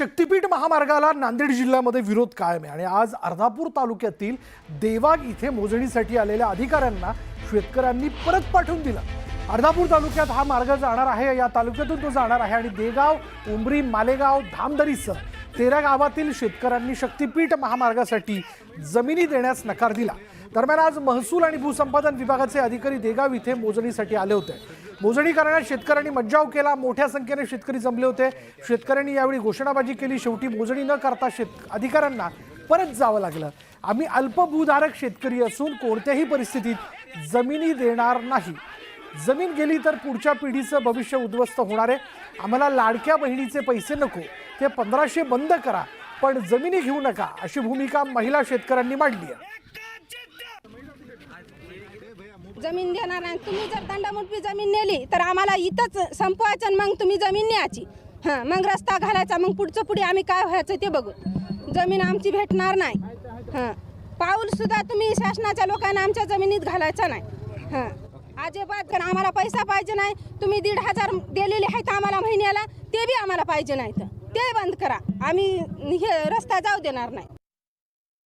शक्तीपीठ महामार्गाला नांदेड जिल्ह्यामध्ये विरोध कायम आहे. आणि आज अर्धापूर तालुक्यातील देवाग इथे मोजणीसाठी आलेल्या अधिकाऱ्यांना शेतकऱ्यांनी परत पाठवून दिलं. अर्धापूर तालुक्यात हा मार्ग जाणार आहे. या तालुक्यातून तो जाणार आहे. आणि देगाव उमरी मालेगाव धामदरीसह तेरा गावातील शेतकऱ्यांनी शक्तीपीठ महामार्गासाठी जमिनी देण्यास नकार दिला. दरम्यान आज महसूल आणि भूसंपादन विभागाचे अधिकारी देगाव इथे मोजणीसाठी आले होते. मोजणी करण्यात शेतकऱ्यांनी मज्जाव केला. मोठ्या संख्येने शेतकरी जमले होते. शेतकऱ्यांनी यावेळी घोषणाबाजी केली. शेवटी मोजणी न करता शेत अधिकाऱ्यांना परत जावं लागलं. आम्ही अल्पभूधारक शेतकरी असून कोणत्याही परिस्थितीत जमिनी देणार नाही. जमीन गेली तर पुढच्या पिढीचं भविष्य उद्ध्वस्त होणार आहे. आम्हाला लाडक्या बहिणीचे पैसे नको. ते पंधराशे बंद करा. पण जमिनी घेऊ नका अशी भूमिका महिला शेतकऱ्यांनी मांडली आहे. जमीन देणार नाही. तुम्ही जर दंडामुटपी जमीन नेली तर आम्हाला इथंच संपवायचं आणि मग तुम्ही जमीन न्यायची. हां मग रस्ता घालायचा मग पुढचं पुढे आम्ही काय व्हायचं ते बघू. जमीन आमची भेटणार नाही. हां पाऊलसुद्धा तुम्ही शासनाच्या लोकांना आमच्या जमिनीत घालायचा नाही. हां अजिबात कारण आम्हाला पैसा पाहिजे नाही. तुम्ही दीड हजार दिलेले आहेत आम्हाला महिन्याला ते बी आम्हाला पाहिजे नाहीत. ते बंद करा. आम्ही हे रस्ता जाऊ देणार नाही.